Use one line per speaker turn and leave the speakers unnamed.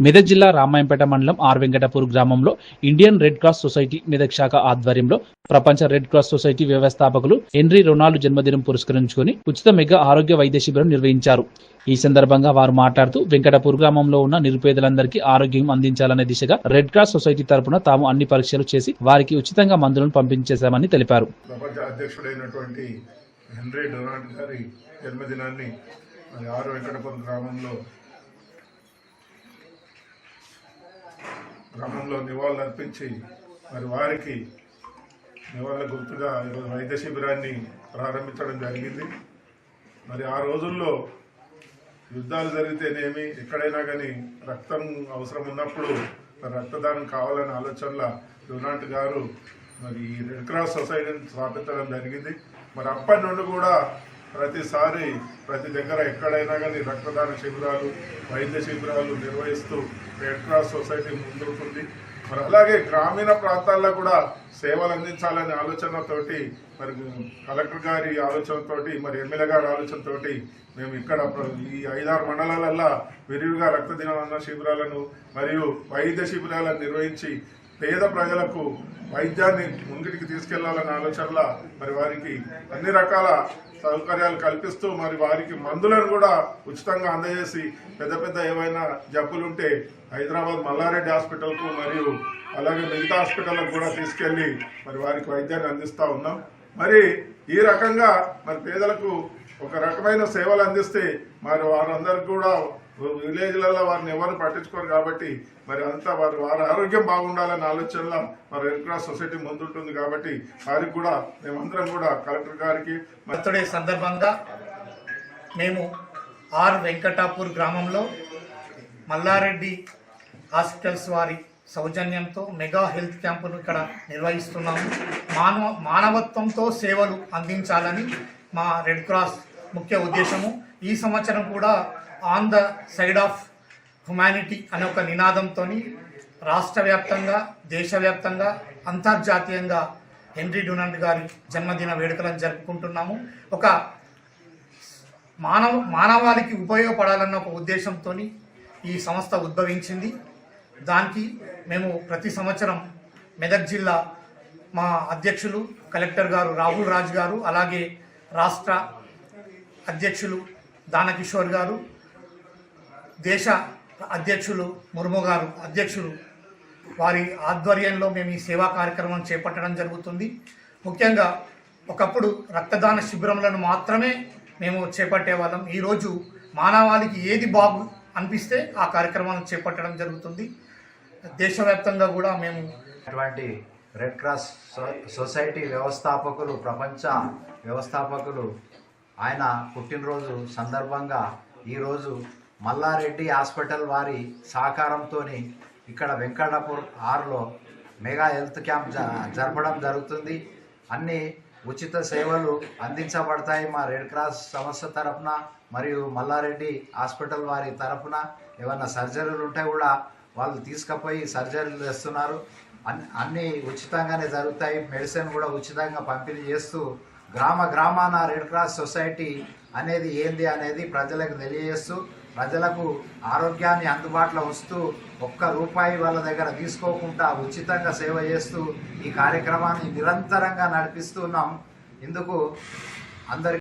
మెదక్ జిల్లా రామాయంపేట మండలం ఆర్ వెంకటపూర్ గ్రామంలో Indian red cross society Medak శాఖ ఆధ్వర్యంలో ప్రపంచ రెడ్ క్రాస్ సొసైటీ వ్యవస్థాపకులు హెన్రీ రొనాల్డ్ జన్మదినం పురస్కరించుకొని ఉచిత మెగా ఆరోగ్య వైద్య శిబిరం నిర్వహించారు. ఈ సందర్భంగా వారు మాట్లాడుతూ వెంకటపూర్ గ్రామంలో ఉన్న నిరుపేదలందరికీ ఆరోగ్యం అందించాలనే దిశగా రెడ్ క్రాస్ సొసైటీ తరపున తాము అన్ని పరీక్షలు చేసి వారికి ఉచితంగా మందులను పంపించేశామని తెలిపారు.
జన్మదినాన్ని ఆరు వెంకటపురం గ్రామంలో గ్రామంలో నివాళులు అర్పించి మరి వారికి నివాళుల గుర్తుగా ఈరోజు వైద్య శిబిరాన్ని ప్రారంభించడం జరిగింది. మరి ఆ రోజుల్లో యుద్ధాలు జరిగితేనేమి ఎక్కడైనా కానీ రక్తం అవసరం ఉన్నప్పుడు రక్తదానం కావాలనే ఆలోచనల డొనాల్డ్ గారు మరి ఈ రెడ్ క్రాస్ సొసైటీని స్థాపించడం జరిగింది. మరి అప్పటి నుండి కూడా ప్రతిసారి ప్రతి దగ్గర ఎక్కడైనా కానీ రక్తదాన శిబిరాలు వైద్య శిబిరాలు నిర్వహిస్తూ రెడ్ క్రాస్ సొసైటీ ముందుంటుంది. మరి అలాగే గ్రామీణ ప్రాంతాల్లో కూడా సేవలు అందించాలనే ఆలోచనతోటి మరి కలెక్టర్ గారి ఆలోచనతోటి మరి ఎమ్మెల్యే గారి ఆలోచనతోటి మేము ఇక్కడ ఈ ఐదారు మండలాలల్లో విరివిగా రక్తదిన శిబిరాలను మరియు వైద్య శిబిరాలను నిర్వహించి పేద ప్రజలకు వైద్యాన్ని ముంగిటికి తీసుకెళ్ళాలన్న ఆలోచనల మరి వారికి అన్ని రకాల సౌకర్యాలు కల్పిస్తూ మరి వారికి మందులను కూడా ఉచితంగా అందజేసి పెద్ద పెద్ద ఏవైనా జబ్బులుంటే హైదరాబాద్ మల్లారెడ్డి హాస్పిటల్కు మరియు అలాగే మిగతా హాస్పిటల్కు కూడా తీసుకెళ్ళి మరి వారికి వైద్యాన్ని అందిస్తా ఉన్నాం. మరి ఈ రకంగా మరి పేదలకు ఒక రకమైన సేవలు అందిస్తే మరి వారందరికీ కూడా విలేజ్లలో వారిని ఎవరు పట్టించుకోరు కాబట్టి మరి అంతా వారి వారి ఆరోగ్యం బాగుండాలనే ఆలోచనలో మరి రెడ్ క్రాస్ సొసైటీ ముందుంటుంది కాబట్టి వారికి కూడా మేమందరం కూడా కలెక్టర్ గారికి
బర్త్డే సందర్భంగా మేము ఆర్ వెంకటాపూర్ గ్రామంలో మల్లారెడ్డి హాస్పిటల్స్ వారి సౌజన్యంతో మెగా హెల్త్ క్యాంపును ఇక్కడ నిర్వహిస్తున్నాము. మానవ మానవత్వంతో సేవలు అందించాలని మా రెడ్ క్రాస్ ముఖ్య ఉద్దేశము. ఈ సంవత్సరం కూడా on the side of humanity అనే ఒక నినాదంతో రాష్ట్ర వ్యాప్తంగా దేశవ్యాప్తంగా అంతర్జాతీయంగా హెన్రీ డొనాల్డ్ గారి జన్మదిన వేడుకలను జరుపుకుంటున్నాము. ఒక మానవ మానవాళికి ఉపయోగపడాలన్న ఒక ఉద్దేశంతో ఈ సంస్థ ఉద్భవించింది. దానికి మేము ప్రతి సంవత్సరం మెదక్ జిల్లా మా అధ్యక్షులు కలెక్టర్ గారు రాహుల్ రాజ్ గారు అలాగే రాష్ట్ర అధ్యక్షులు దానకిషోర్ గారు దేశ అధ్యక్షులు ముర్ము గారు అధ్యక్షులు. వారి ఆధ్వర్యంలో మేము ఈ సేవా కార్యక్రమం చేపట్టడం జరుగుతుంది. ముఖ్యంగా ఒకప్పుడు రక్తదాన శిబిరములను మాత్రమే మేము చేపట్టేవాళ్ళం. ఈరోజు మానవాళికి ఏది బాగు అనిపిస్తే ఆ కార్యక్రమాన్ని చేపట్టడం జరుగుతుంది. దేశవ్యాప్తంగా కూడా మేము
అటువంటి రెడ్ క్రాస్ సొ- సొసైటీ వ్యవస్థాపకులు ప్రపంచ వ్యవస్థాపకులు ఆయన పుట్టినరోజు సందర్భంగా ఈరోజు మల్లారెడ్డి హాస్పిటల్ వారి సహకారంతో ఇక్కడ వెంకటాపూర్ ఆరులో మెగా హెల్త్ క్యాంప్ జ జరపడం జరుగుతుంది. అన్ని ఉచిత సేవలు అందించబడతాయి మా రెడ్ క్రాస్ సంస్థ తరపున మరియు మల్లారెడ్డి హాస్పిటల్ వారి తరపున. ఏమన్నా సర్జరీలు ఉంటే కూడా వాళ్ళు తీసుకుపోయి సర్జరీలు చేస్తున్నారు. అన్ని అన్నీ ఉచితంగానే జరుగుతాయి. మెడిసిన్ కూడా ఉచితంగా పంపిణీ చేస్తూ గ్రామ గ్రామాన రెడ్ క్రాస్ సొసైటీ అనేది ఏంది అనేది ప్రజలకు తెలియజేస్తూ ప్రజలకు ఆరోగ్యాన్ని అందుబాటులో వస్తూ ఒక్క రూపాయి వాళ్ళ దగ్గర తీసుకోకుండా ఉచితంగా సేవ చేస్తూ ఈ కార్యక్రమాన్ని నిరంతరంగా నడిపిస్తున్నాం ఇందుకు అందరి